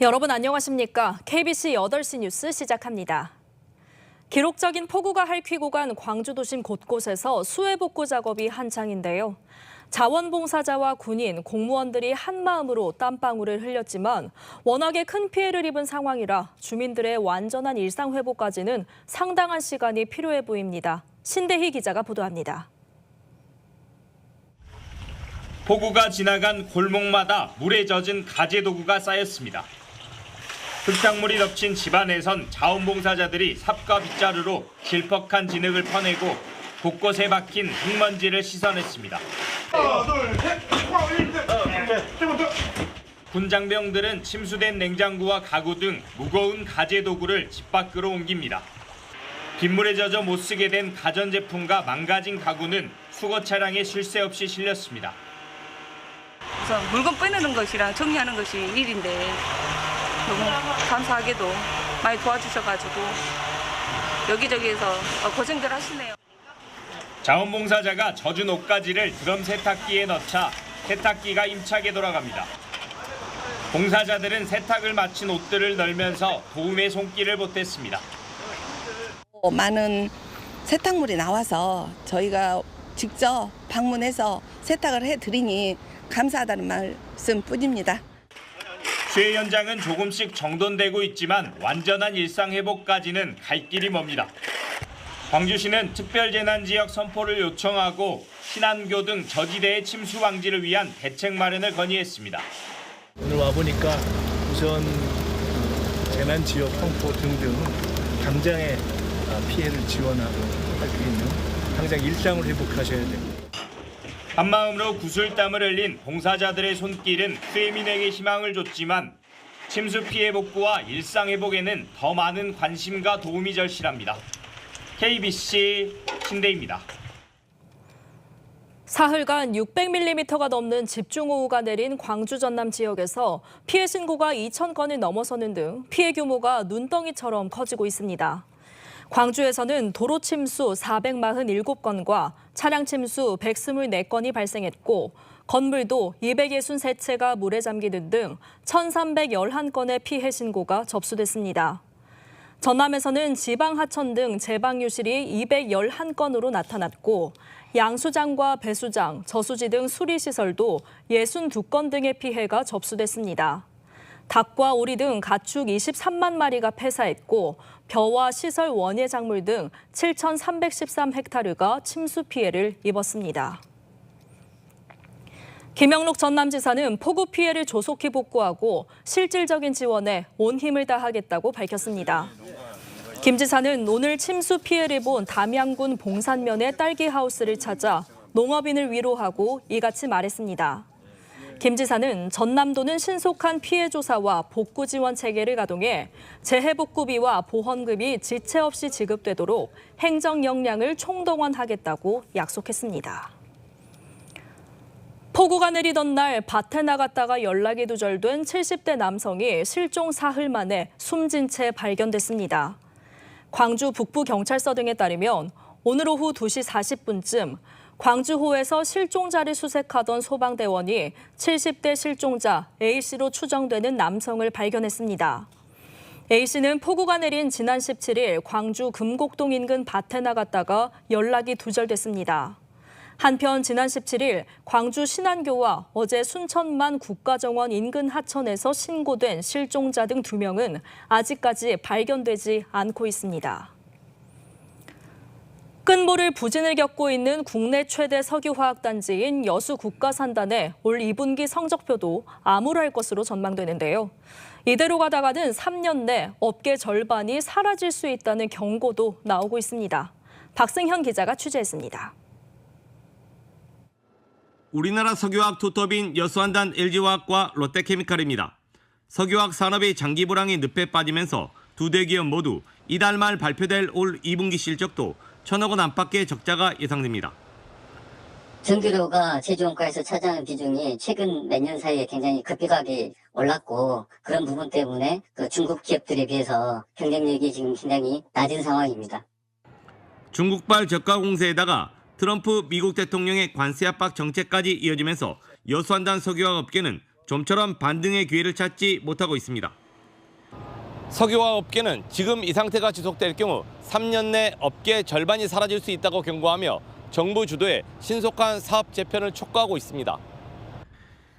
여러분 안녕하십니까? KBC 8시 뉴스 시작합니다. 기록적인 폭우가 핥히고 간 광주 도심 곳곳에서 수해 복구 작업이 한창인데요. 자원봉사자와 군인, 공무원들이 한마음으로 땀방울을 흘렸지만 워낙에 큰 피해를 입은 상황이라 주민들의 완전한 일상 회복까지는 상당한 시간이 필요해 보입니다. 신대희 기자가 보도합니다. 폭우가 지나간 골목마다 물에 젖은 가재 도구가 쌓였습니다. 흙탕물이 덮친 집안에선 자원봉사자들이 삽과 빗자루로 질퍽한 진흙을 퍼내고 곳곳에 박힌 흙먼지를 씻어냈습니다. 군장병들은 침수된 냉장고와 가구 등 무거운 가재 도구를 집 밖으로 옮깁니다. 빗물에 젖어 못 쓰게 된 가전제품과 망가진 가구는 수거 차량에 쉴 새 없이 실렸습니다. 우선 물건 빼내는 것이랑 정리하는 것이 일인데 너무 감사하게도 많이 도와주셔가지고 여기저기에서 어, 고생들 하시네요. 자원봉사자가 젖은 옷가지를 드럼 세탁기에 넣자 세탁기가 임차게 돌아갑니다. 봉사자들은 세탁을 마친 옷들을 널면서 도움의 손길을 보탰습니다. 어, 많은 세탁물이 나와서 저희가 직접 방문해서 세탁을 해드리니 감사하다는 말씀 뿐입니다. 수해 현장은 조금씩 정돈되고 있지만 완전한 일상 회복까지는 갈 길이 멉니다. 광주시는 특별재난지역 선포를 요청하고 신안교 등 저지대의 침수 방지를 위한 대책 마련을 건의했습니다. 오늘 와 보니까 우선 그 재난 지역 선포 등등 당장의 아, 피해를 지원하고 할 수 있는 당장 일상을 회복하셔야 됩니다. 한마음으로 구슬땀을 흘린 봉사자들의 손길은 수해민에게 희망을 줬지만 침수 피해 복구와 일상 회복에는 더 많은 관심과 도움이 절실합니다. KBC 신대입니다. 사흘간 600mm가 넘는 집중호우가 내린 광주 전남 지역에서 피해 신고가 2천 건을 넘어서는 등 피해 규모가 눈덩이처럼 커지고 있습니다. 광주에서는 도로 침수 447건과 차량 침수 124건이 발생했고 건물도 263채가 물에 잠기는 등 1,311건의 피해 신고가 접수됐습니다. 전남에서는 지방 하천 등 제방 유실이 211건으로 나타났고 양수장과 배수장, 저수지 등 수리 시설도 62건 등의 피해가 접수됐습니다. 닭과 오리 등 가축 23만 마리가 폐사했고 벼와 시설 원예 작물 등 7,313헥타르가 침수 피해를 입었습니다. 김영록 전남지사는 폭우 피해를 조속히 복구하고 실질적인 지원에 온 힘을 다하겠다고 밝혔습니다. 김 지사는 오늘 침수 피해를 본 담양군 봉산면의 딸기 하우스를 찾아 농업인을 위로하고 이같이 말했습니다. 김 지사는 전남도는 신속한 피해 조사와 복구 지원 체계를 가동해 재해 복구비와 보험금이 지체 없이 지급되도록 행정 역량을 총동원하겠다고 약속했습니다. 폭우가 내리던 날 밭에 나갔다가 연락이 두절된 70대 남성이 실종 사흘 만에 숨진 채 발견됐습니다. 광주 북부경찰서 등에 따르면 오늘 오후 2시 40분쯤 광주호에서 실종자를 수색하던 소방대원이 70대 실종자 A씨로 추정되는 남성을 발견했습니다. A씨는 폭우가 내린 지난 17일 광주 금곡동 인근 밭에 나갔다가 연락이 두절됐습니다. 한편 지난 17일 광주 신안교와 어제 순천만 국가정원 인근 하천에서 신고된 실종자 등 2명은 아직까지 발견되지 않고 있습니다. 끈모를 부진을 겪고 있는 국내 최대 석유화학단지인 여수국가산단의 올 2분기 성적표도 암울할 것으로 전망되는데요. 이대로 가다가는 3년 내 업계 절반이 사라질 수 있다는 경고도 나오고 있습니다. 박승현 기자가 취재했습니다. 우리나라 석유화학 투톱인 여수한단 LG화학과 롯데케미칼입니다. 석유화학 산업의 장기 불황이 늪에 빠지면서 두 대기업 모두 이달 말 발표될 올 2분기 실적도 천억 원 안팎의 적자가 예상됩니다. 전기료가 제조원가에서 차지하는 비중이 최근 몇 년 사이에 굉장히 급격하게 올랐고 그런 부분 때문에 그 중국 기업들에 비해서 경쟁력이 지금 굉장히 낮은 상황입니다. 중국발 저가 공세에다가 트럼프 미국 대통령의 관세 압박 정책까지 이어지면서 여수한단 석유화학 업계는 좀처럼 반등의 기회를 찾지 못하고 있습니다. 석유화 업계는 지금 이 상태가 지속될 경우 3년 내 업계 절반이 사라질 수 있다고 경고하며 정부 주도의 신속한 사업 재편을 촉구하고 있습니다.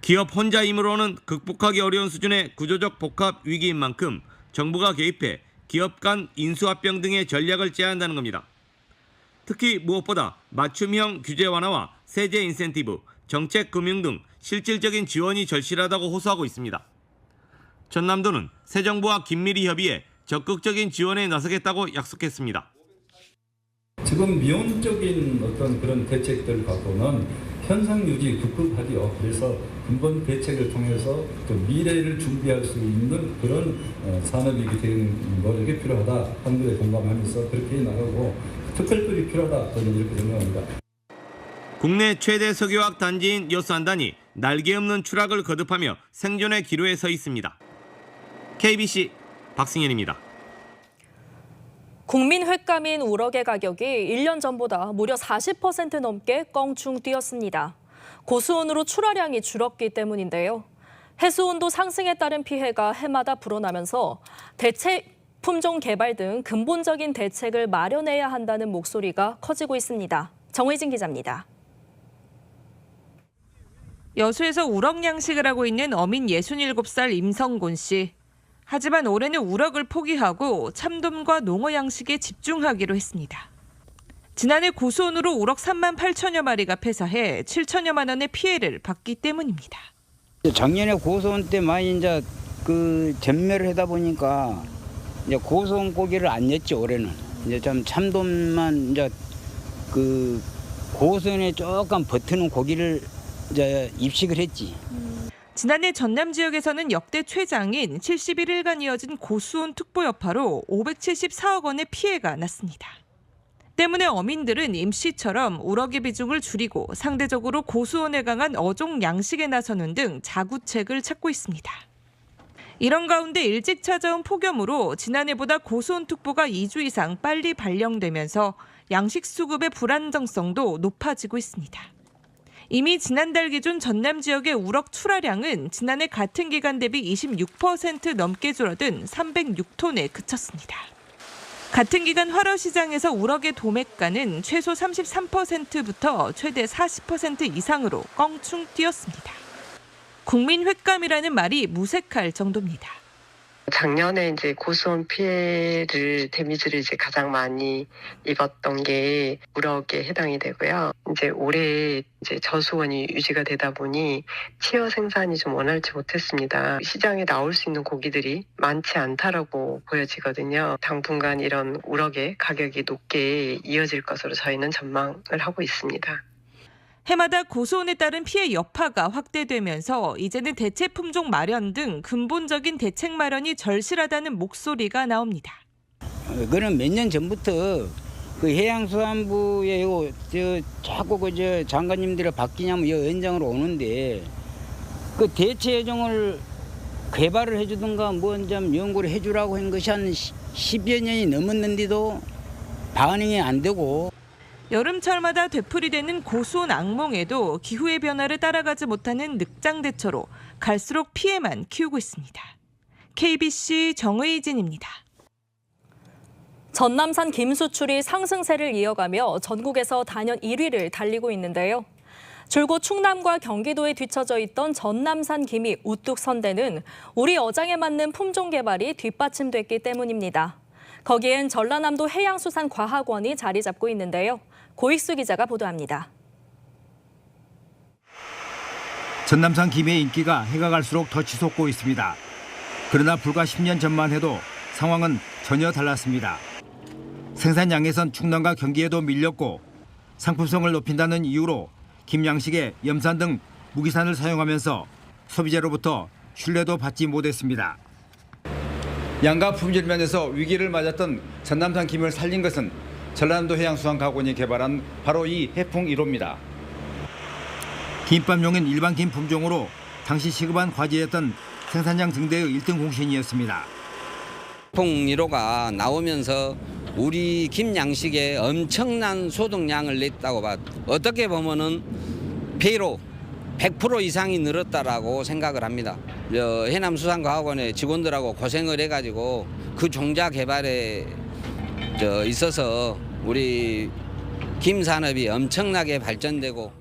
기업 혼자 힘으로는 극복하기 어려운 수준의 구조적 복합 위기인 만큼 정부가 개입해 기업 간 인수합병 등의 전략을 짜야 한다는 겁니다. 특히 무엇보다 맞춤형 규제 완화와 세제 인센티브, 정책 금융 등 실질적인 지원이 절실하다고 호소하고 있습니다. 전남도는 새 정부와 긴밀히 협의해 적극적인 지원에 나서겠다고 약속했습니다. 지금 미온적인 어떤 그런 대책들 갖고는 현상 유지 급급하디요. 그래서 근본 대책을 통해서 또 미래를 준비할 수 있는 그런 어, 산업이 되는 노력이 필요하다. 한국에 공감하면서 그렇게 나가고 특별법이 필요하다. 저는 이렇게 생각합니다. 국내 최대 석유화학 단지인 여수한단이 날개 없는 추락을 거듭하며 생존의 기로에 서 있습니다. KBC 박승현입니다. 국민 횟감인 우럭의 가격이 1년 전보다 무려 40% 넘게 껑충 뛰었습니다. 고수온으로 출하량이 줄었기 때문인데요. 해수온도 상승에 따른 피해가 해마다 불어나면서 대체 품종 개발 등 근본적인 대책을 마련해야 한다는 목소리가 커지고 있습니다. 정의진 기자입니다. 여수에서 우럭 양식을 하고 있는 어민 67살 임성곤 씨. 하지만 올해는 우럭을 포기하고 참돔과 농어 양식에 집중하기로 했습니다. 지난해 고수온으로 우럭 3만 8천여 마리가 폐사해 7천여만 원의 피해를 받기 때문입니다. 작년에 고소원 때 많이 이제 그 전멸을 하다 보니까 이제 고소원 고기를 안 냈죠 올해는 이제 좀 참돔만 이제 그 고소원에 조금 버티는 고기를 이제 입식을 했지. 지난해 전남 지역에서는 역대 최장인 71일간 이어진 고수온 특보 여파로 574억 원의 피해가 났습니다. 때문에 어민들은 임시처럼 우럭의 비중을 줄이고 상대적으로 고수온에 강한 어종 양식에 나서는 등 자구책을 찾고 있습니다. 이런 가운데 일찍 찾아온 폭염으로 지난해보다 고수온 특보가 2주 이상 빨리 발령되면서 양식 수급의 불안정성도 높아지고 있습니다. 이미 지난달 기준 전남 지역의 우럭 출하량은 지난해 같은 기간 대비 26% 넘게 줄어든 306톤에 그쳤습니다. 같은 기간 화로 시장에서 우럭의 도매가는 최소 33%부터 최대 40% 이상으로 껑충 뛰었습니다. 국민 횟감이라는 말이 무색할 정도입니다. 작년에 이제 고수온 피해를 데미지를 이제 가장 많이 입었던 게 우럭에 해당이 되고요. 이제 올해 이제 저수원이 유지가 되다 보니 치어 생산이 좀 원활치 못했습니다. 시장에 나올 수 있는 고기들이 많지 않다라고 보여지거든요. 당분간 이런 우럭의 가격이 높게 이어질 것으로 저희는 전망을 하고 있습니다. 해마다 고소온에 따른 피해 여파가 확대되면서 이제는 대체 품종 마련 등 근본적인 대책 마련이 절실하다는 목소리가 나옵니다. 어, 그는 몇 년 전부터 그 해양수산부에 요, 저 자꾸 그저 장관님들이 바뀌냐면 여 연장으로 오는데 그 대체 예정을 개발을 해주든가 뭐좀 연구를 해주라고 한 것이 한 10여 년이 넘었는데도 반응이 안 되고 여름철마다 되풀이되는 고수온 악몽에도 기후의 변화를 따라가지 못하는 늑장대처로 갈수록 피해만 키우고 있습니다. KBC 정의진입니다. 전남산 김 수출이 상승세를 이어가며 전국에서 단연 1위를 달리고 있는데요. 줄곧 충남과 경기도에 뒤처져 있던 전남산 김이 우뚝 선 데는 우리 어장에 맞는 품종 개발이 뒷받침됐기 때문입니다. 거기엔 전라남도 해양수산과학원이 자리 잡고 있는데요. 고익수 기자가 보도합니다. 전남산 김의 인기가 해가 갈수록 더 치솟고 있습니다. 그러나 불과 10년 전만 해도 상황은 전혀 달랐습니다. 생산량에선 충남과 경기에도 밀렸고 상품성을 높인다는 이유로 김 양식에 염산 등 무기산을 사용하면서 소비자로부터 신뢰도 받지 못했습니다. 양가 품질 면에서 위기를 맞았던 전남산 김을 살린 것은 전라남도 해양수산가공이 개발한 바로 이 해풍 1호입니다. 김밥용인 일반 김 품종으로 당시 시급한 과제였던 생산량 증대의 1등 공신이었습니다. 풍 1호가 나오면서 우리 김 양식에 엄청난 소득량을 냈다고 봐. 어떻게 보면은 배로 100% 이상이 늘었다라고 생각을 합니다. 저 해남수산과학원의 직원들하고 고생을 해가지고 그 종자 개발에 저 있어서 우리 김 산업이 엄청나게 발전되고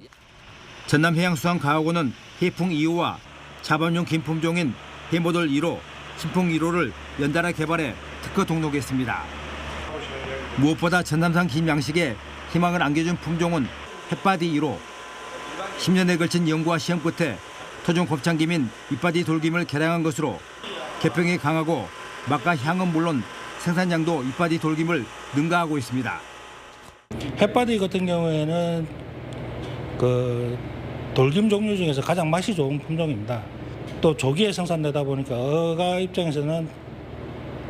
전남해양수산과학원은 해풍 2호와 자반용 김품종인 해모돌 1호, 신풍 1호를 연달아 개발해 특허 등록했습니다. 무엇보다 전남산 김양식에 희망을 안겨준 품종은 햇바디 1호. 10년에 걸친 연구와 시험 끝에 토종 곱창김인 이빠디 돌김을 개량한 것으로 개평이 강하고 맛과 향은 물론 생산량도 이빠디 돌김을 능가하고 있습니다. 햇바디 같은 경우에는 그 돌김 종류 중에서 가장 맛이 좋은 품종입니다. 또 조기에 생산되다 보니까 어가 입장에서는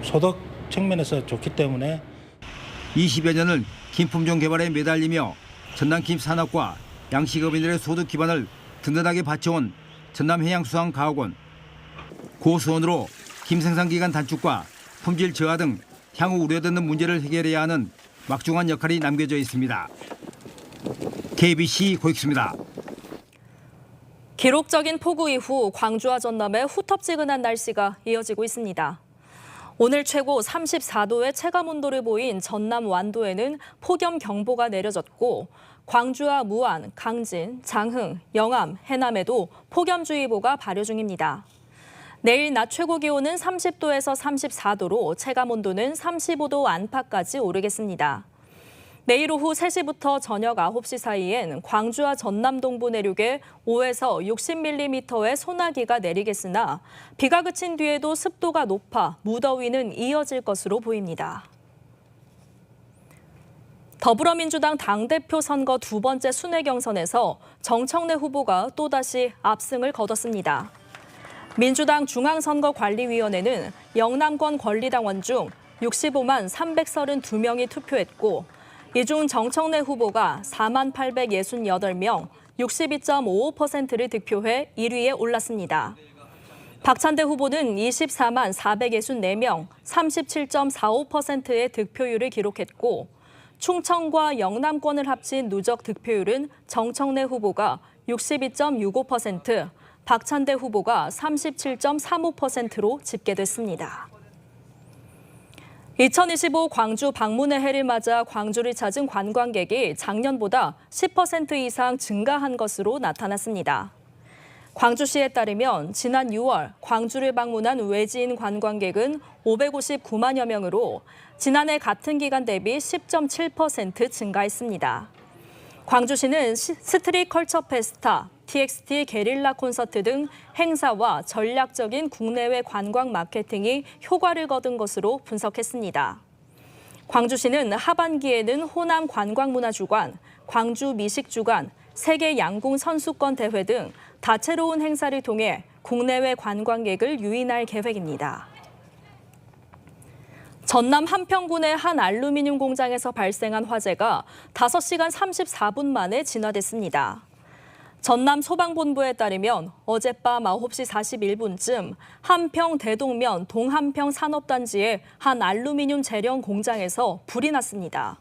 소득 측면에서 좋기 때문에 20여 년을 김품종 개발에 매달리며 전남김 산업과 양식업인들의 소득 기반을 든든하게 받쳐온 전남해양수산과학원 고수원으로 김 생산 기간 단축과 품질 저하 등 향후 우려되는 문제를 해결해야 하는 막중한 역할이 남겨져 있습니다. KBC 고익수입니다. 기록적인 폭우 이후 광주와 전남에 후텁지근한 날씨가 이어지고 있습니다. 오늘 최고 34도의 체감 온도를 보인 전남 완도에는 폭염 경보가 내려졌고 광주와 무안, 강진, 장흥, 영암, 해남에도 폭염주의보가 발효 중입니다. 내일 낮 최고 기온은 30도에서 34도로 체감 온도는 35도 안팎까지 오르겠습니다. 내일 오후 3시부터 저녁 9시 사이엔 광주와 전남 동부 내륙에 5에서 60mm의 소나기가 내리겠으나 비가 그친 뒤에도 습도가 높아 무더위는 이어질 것으로 보입니다. 더불어민주당 당대표 선거 두 번째 순회 경선에서 정청래 후보가 또다시 압승을 거뒀습니다. 민주당 중앙선거관리위원회는 영남권 권리당원 중 65만 332명이 투표했고 이 중 정청래 후보가 4만 868명, 62.55%를 득표해 1위에 올랐습니다. 박찬대 후보는 24만 464명, 37.45%의 득표율을 기록했고 충청과 영남권을 합친 누적 득표율은 정청래 후보가 62.65%, 박찬대 후보가 37.35%로 집계됐습니다. 2025 광주 방문의 해를 맞아 광주를 찾은 관광객이 작년보다 10% 이상 증가한 것으로 나타났습니다. 광주시에 따르면 지난 6월 광주를 방문한 외지인 관광객은 559만여 명으로 지난해 같은 기간 대비 10.7% 증가했습니다. 광주시는 스트릿 컬처 페스타, TXT 게릴라 콘서트 등 행사와 전략적인 국내외 관광 마케팅이 효과를 거둔 것으로 분석했습니다. 광주시는 하반기에는 호남 관광문화주간, 광주 미식주간, 세계 양궁 선수권 대회 등 다채로운 행사를 통해 국내외 관광객을 유인할 계획입니다. 전남 한평군의 한 알루미늄 공장에서 발생한 화재가 5시간 34분 만에 진화됐습니다. 전남 소방본부에 따르면 어젯밤 9시 41분쯤 한평 대동면 동한평 산업단지의 한 알루미늄 재련 공장에서 불이 났습니다.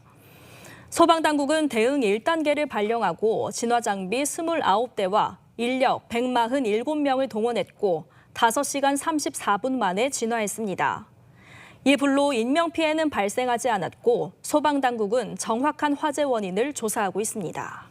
소방당국은 대응 1단계를 발령하고 진화장비 29대와 인력 147명을 동원했고 5시간 34분 만에 진화했습니다. 이 불로 인명피해는 발생하지 않았고 소방당국은 정확한 화재 원인을 조사하고 있습니다.